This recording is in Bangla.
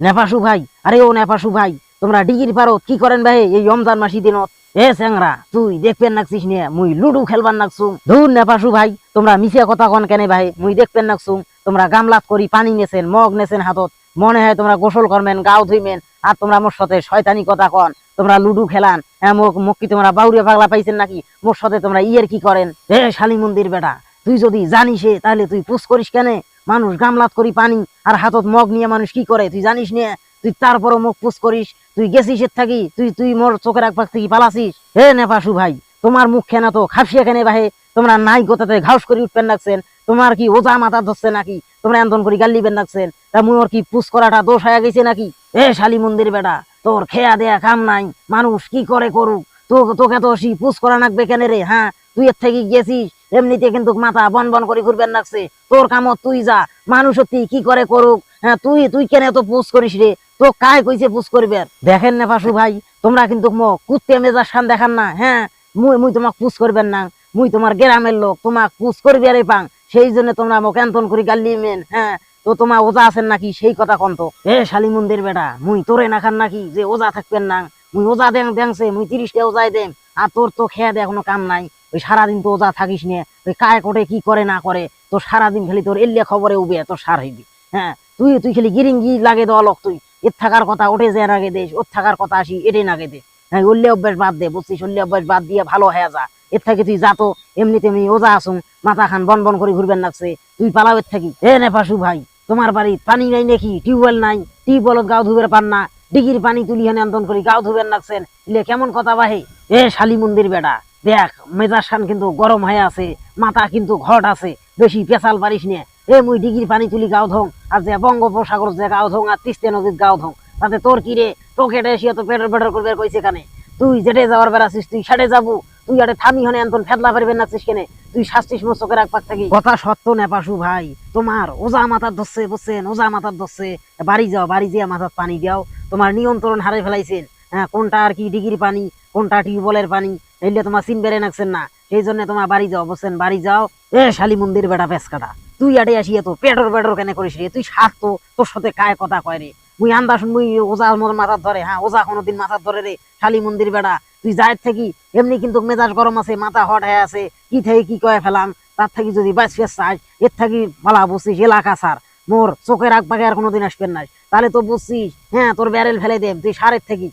নেপাসু ভাই, আরে ও নেপাসু ভাই, তোমরা ডিগির পারো, কি করেন ভাই এই রমজান মাসি দিনত? এ স্যাংরা তুই দেখবেন নাকছিস নিয়ে মুই লুডু খেলবার নাকছুম। ধুর নেপাসু ভাই, তোমরা মিশে কথা কন কেনে ভাই, মুই দেখবেন নাকছুম। তোমরা গামলাত করি, পানি নেছেন, মগ নেছেন হাতত। মনে হয় তোমরা গোসল করবেন, গাও ধুইবেন, আর তোমরা মোর সাথে শয়তানি কথা কন। তোমরা লুডু খেলান হ্যাঁ মোক কি তোমরা বাউরিয়া পাগলা পাইছেন নাকি? মোর সাথে তোমরা ইয়ের কি করেন? হে শালি মন্দির বেটা, তুই যদি জানিস, তাহলে তুই পুষ করিস কেনে? মানুষ গামলাত করি পানি আর হাতত মগ নিয়ে মানুষ কি করে? তুই জানিস নিয়ে তুই তারপরও মুখ পুষ করিস। তুই গেছিস এর থাকি? তুই তুই মোর চোখের একপাক থেকে পালাসিস হে নেপাসু ভাই, তোমার মুখ খেনা তো খাপসিয়া কেনে বাহে। তোমরা নাই গোতাতে ঘাউস করে উঠবেন রাখছেন তোমার কি ওজা মাথা ধরছে নাকি? তোমরা এন্তন করে গাল্লিবেন রাখছেন তা মুই ওর কি পুষ করাটা দোষ হয়ে গেছে নাকি? এ শালি মন্দির বেটা, তোর খেয়া দেয়া কাম নাই। মানুষ কি করে করুক? তো তোকে তো সি পুষ করা নাকবে কেন রে হ্যাঁ? তুই এর থেকে গেছিস, এমনিতে কিন্তু মাথা বন বন করে ঘুরবেন রাখছে তোর কামত তুই যা, মানুষ সত্যি কি করে করুক হ্যাঁ তুই তুই কেন তো পুষ করিস রে? তো কায় কইছে পুষ করবে? দেখেন না পাশু ভাই, তোমরা কিন্তু কুত্তে মেজার শান দেখান না হ্যাঁ? মুই মুই তোমাক পুষ করবেন না, মুই তোমার গ্রামের লোক, তোমাক পুষ করবে রে পাং। সেই জন্য তোমরা মোক এন্তন করি গাল্লি মেন হ্যাঁ? তো তোমার ওজা আছেন নাকি? সেই কথা কন্ত এ শালি মন্দির বেটা, মুই তোরে না খান নাকি? যে ওজা থাকবেন না। মুই ওজা দেন দেংছে মুই তিরিশটা ওজাই দেম আর তোর তো খেয়ে দেয় কোনো কাম নাই। ওই সারাদিন তো ওজা থাকিস নিয়ে ওই কায় কোটে কি করে না করে তো সারাদিন খালি তোর এলিয়া খবরে উবে, তোর সার হইবি হ্যাঁ? তুই তুই খালি গিরিঙ্গি লাগে দেওয়া লোক তুই, এর থাকার কথা ওঠে যে আগে দেশ, ওর থাকার কথা আসি এটাই নাগে দে। হ্যাঁ উল্লে অভ্যাস বাদ দে, বুঝছিস উল্লে অভ্যাস বাদ দিয়ে ভালো হয়ে যা। এর থেকে তুই যা তো এমনি তেমনি ওজা আসুন, মাথা খান, বন বন করে ঘুরবেন লাগছে, তুই পালাও এর থাকি। এ নেপাসু ভাই, তোমার বাড়ি পানি নাই নাকি, টিউবওয়েল নাই, টিউবওয়েলত গাও ধুবের পান না ডিগির পানি তুলি হেনে আন্দন করি, গাও ধুবেন লাগছেন ইলে কেমন কথা বাহে? এ শালি মন্দির বেটা দেখ, মেজাজ খান কিন্তু গরম হয়ে আছে, মাথা কিন্তু ঘট আছে, বেশি পেশাল পারিস নিয়ে এ মুই ডিগির পানি তুলি গাও ধং, আর যে বঙ্গোপসাগর যে গাও ধং, আর তিস্তে নদীর গাও ধং, তাতে তোর কি রে? তোকে এটা এসে তো পেটর পেটর করবে কইছে কানে? তুই যেটে যাওয়ার বেড়াছিস তুই সেটে যাব, তুই আরে থামি হনে এন্তন ফেদলা পারবেন নাচিস কেনে? তুই শাস্তিস মোর চোখের এক পাক থাকি। কথা সত্য নেপাসু ভাই, তোমার ওজা মাথার ধরছে, বুঝছেন? ওজা মাথার ধরছে, বাড়ি যাও, বাড়ি যেয়ে মাথার পানি দাও তোমার নিয়ন্ত্রণ হারে ফেলাইছেন। হ্যাঁ কোনটা আর কি ডিগ্রি পানি, কোনটা টিউবওয়েলের পানি এলে তোমার সিন বেড়ে নাকছেন না। সেই জন্য তোমার বাড়ি যাও, বুঝছেন? বাড়ি যাও, এ শালি মন্দির বেটা পেসকাটা তুই আটে আসিয়া তো পেটর পেটর কেন করিস রে? তুই সার তো, তোর সাথে কায় কথা কয় রে? মুই আন্দাজ, মুই ওজা মোর মাথার ধরে। হ্যাঁ ওজা কোনোদিন মাথার ধরে রে, শালি মন্দির বেড়া তুই যাই থাকি, এমনি কিন্তু মেজাজ গরম আছে, মাথা হট হয়ে আছে, কি থেকে কি কয়ে ফেলাম? তার থাকি যদি বাঁচ ফেস চাই, এর থাকি ভালা বুঝছিস, এলাকা সার। মোর চোখের আগ পাগে আর কোনোদিন আসবেন না তাহলে তো বুঝছিস হ্যাঁ তোর ব্যারেল ফেলে দেব তুই সারের থাকি।